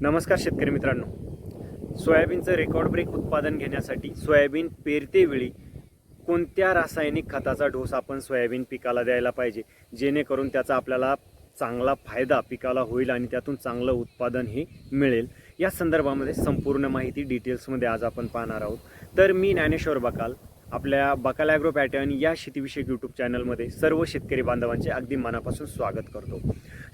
नमस्कार शेतकरी मित्रांनो. सोयाबीनचं रेकॉर्ड ब्रेक उत्पादन घेण्यासाठी सोयाबीन पेरतेवेळी कोणत्या रासायनिक खताचा डोस आपण सोयाबीन पिकाला द्यायला पाहिजे? जेणेकरून त्याचा आपल्याला चांगला फायदा पिकाला होईल आणि त्यातून चांगलं उत्पादन हे मिळेल. या संदर्भामध्ये संपूर्ण माहिती डिटेल्समध्ये आज आपण पाहणार आहोत. तर मी ज्ञानेश्वर बकाल आपल्या बकाल ॲग्रो पॅटर्न या शेतीविषयक यूट्यूब चॅनलमध्ये सर्व शेतकरी बांधवांचे अगदी मनापासून स्वागत करतो.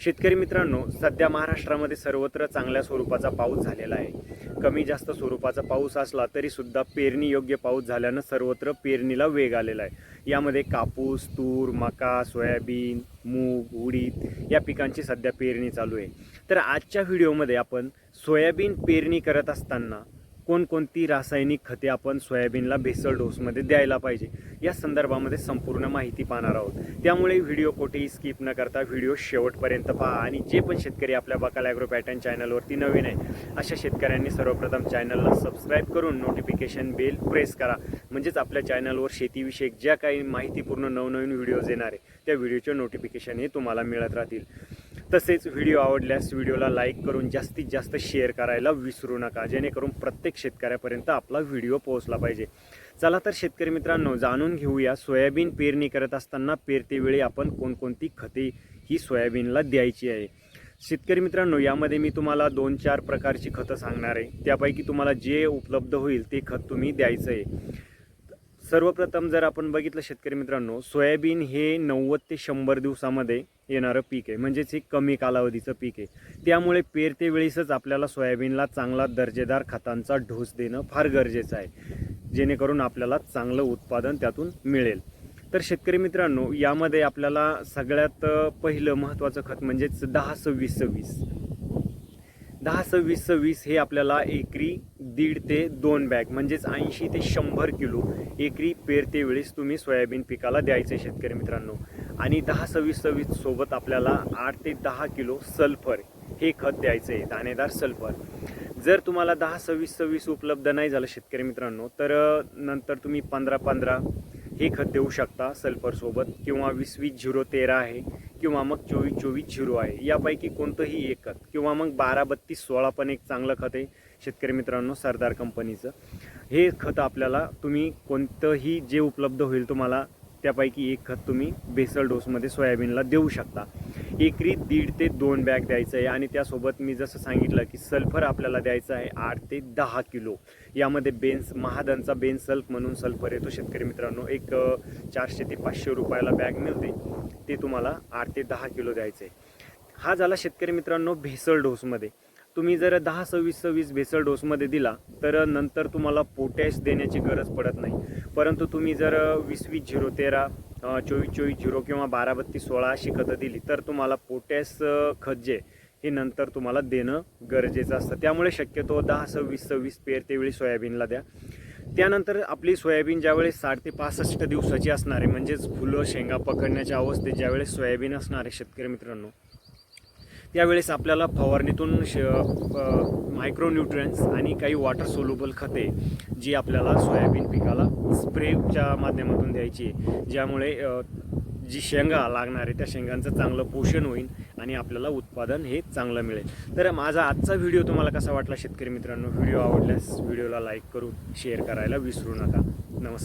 शेतकरी मित्रांनो सध्या महाराष्ट्रामध्ये सर्वत्र चांगल्या स्वरूपाचा पाऊस झालेला आहे. कमी जास्त स्वरूपाचा पाऊस असला तरी सुद्धा पेरणी योग्य पाऊस झाल्यानं सर्वत्र पेरणीला वेग आलेला आहे. यामध्ये कापूस तूर मका सोयाबीन मूग उडीद या पिकांची सध्या पेरणी चालू आहे. तर आजच्या व्हिडिओमध्ये आपण सोयाबीन पेरणी करत असताना कोणकोणती रासायनिक खते आपण सोयाबीनला भेसळ डोसमध्ये द्यायला पाहिजे? या संदर्भामध्ये संपूर्ण माहिती पाहणार आहोत. त्यामुळे व्हिडिओ कोठेही स्किप न करता व्हिडिओ शेवटपर्यंत पहा आणि जे पण शेतकरी आपल्या बकाल ॲग्रो पॅटर्न चॅनलवरती नवीन आहे अशा शेतकऱ्यांनी सर्वप्रथम चॅनलला सबस्क्राईब करून नोटिफिकेशन बेल प्रेस करा. म्हणजेच आपल्या चॅनलवर शेतीविषयक ज्या काही माहितीपूर्ण नवनवीन व्हिडिओज येणार आहे त्या व्हिडिओचे नोटिफिकेशन हे तुम्हाला मिळत राहतील. तसेच व्हिडिओ आवडल्यास व्हिडिओला लाईक करून जास्तीत जास्त शेअर करायला विसरू नका जेणेकरून प्रत्येक शेतकऱ्यापर्यंत आपला व्हिडिओ पोहोचला पाहिजे. चला तर शेतकरी मित्रांनो जाणून घेऊया सोयाबीन पेरणी करत असताना पेरतेवेळी आपण कोणकोणती खते ही सोयाबीनला द्यायची आहे? शेतकरी मित्रांनो यामध्ये मी तुम्हाला दोन चार प्रकारची खतं सांगणार आहे. त्यापैकी तुम्हाला जे उपलब्ध होईल ते खत तुम्ही द्यायचं आहे. सर्वप्रथम जर आपण बघितलं शेतकरी मित्रांनो सोयाबीन हे नव्वद ते शंभर दिवसामध्ये येणारं पीक आहे. म्हणजेच हे कमी कालावधीचं पीक आहे. त्यामुळे पेरतेवेळीसच आपल्याला सोयाबीनला चांगला दर्जेदार खतांचा ढोस देणं फार गरजेचं आहे. जेणेकरून आपल्याला चांगलं उत्पादन त्यातून मिळेल. तर शेतकरी मित्रांनो यामध्ये आपल्याला सगळ्यात पहिलं महत्त्वाचं खत म्हणजेच दहा सव्वीस सव्वीस. दहा सव्वीस सव्वीस हे आपल्याला एकरी दीड ते दोन बॅग म्हणजेच ऐंशी ते शंभर किलो एकरी पेरते वेळेस तुम्ही सोयाबीन पिकाला द्यायचे शेतकरी मित्रांनो. आणि दहा सव्वीस सव्वीस सोबत आपल्याला आठ ते दहा किलो सल्फर हे खत द्यायचं आहे दाणेदार सल्फर. जर तुम्हाला दहा सव्वीस सव्वीस उपलब्ध नाही झालं शेतकरी मित्रांनो तर नंतर तुम्ही पंधरा पंधरा हे खत देऊ शकता सल्फरसोबत किंवा वीस वीस झिरो तेरा आहे किंवा मग चोवीस चोवीस झिरो आहे. यापैकी कोणतंही एक खत किंवा मग बारा बत्तीस सोळा पण एक चांगलं खत आहे शेतकरी मित्रांनो सरदार कंपनीचं. हे खत आपल्याला तुम्ही कोणतंही जे उपलब्ध होईल तुम्हाला त्यापैकी एक खत तुम्ही भेसळ डोसमध्ये सोयाबीनला देऊ शकता. एकरी दीड ते दोन बॅग द्यायचं आहे आणि त्यासोबत मी जसं सांगितलं की सल्फर आपल्याला द्यायचं आहे आठ ते दहा किलो. यामध्ये बेन्स महादनचा बेन सल्फ म्हणून सल्फर येतो. शेतकरी मित्रांनो एक चारशे ते पाचशे रुपयाला बॅग मिळते. ते तुम्हाला आठ ते दहा किलो द्यायचं आहे हा झाला शेतकरी मित्रांनो भेसळ डोसमध्ये. तुम्ही जर दहा सव्वीस सव्वीस भेसळ डोसमध्ये दिला तर नंतर तुम्हाला पोटॅश देण्याची गरज पडत नाही. परंतु तुम्ही जर वीस वीस झिरो तेरा चोवीस चोवीस झिरो किंवा बारा बत्तीस सोळा अशी खतं दिली तर तुम्हाला पोटॅश खत जे हे नंतर तुम्हाला देणं गरजेचं असतं. त्यामुळे शक्यतो दहा सव्वीस सव्वीस पेरतेवेळी सोयाबीनला द्या. त्यानंतर आपली सोयाबीन ज्यावेळेस साठ ते पासष्ट दिवसाची असणारे म्हणजेच फुलं शेंगा पकडण्याच्या अवस्थेत ज्यावेळेस सोयाबीन असणारे शेतकरी मित्रांनो त्यावेळेस आपल्याला फवारणीतून श मायक्रोन्यूट्रियन्स आणि काही वॉटर सोल्युबल खते जी आपल्याला सोयाबीन पिकाला स्प्रेच्या माध्यमातून द्यायची आहे. ज्यामुळे जी शेंगा लागणार आहे त्या शेंगांचं चांगलं पोषण होईल आणि आपल्याला उत्पादन हे चांगलं मिळेल. तर माझा आजचा व्हिडिओ तुम्हाला कसा वाटला शेतकरी मित्रांनो? व्हिडिओ आवडल्यास व्हिडिओला लाईक करून शेअर करायला विसरू नका.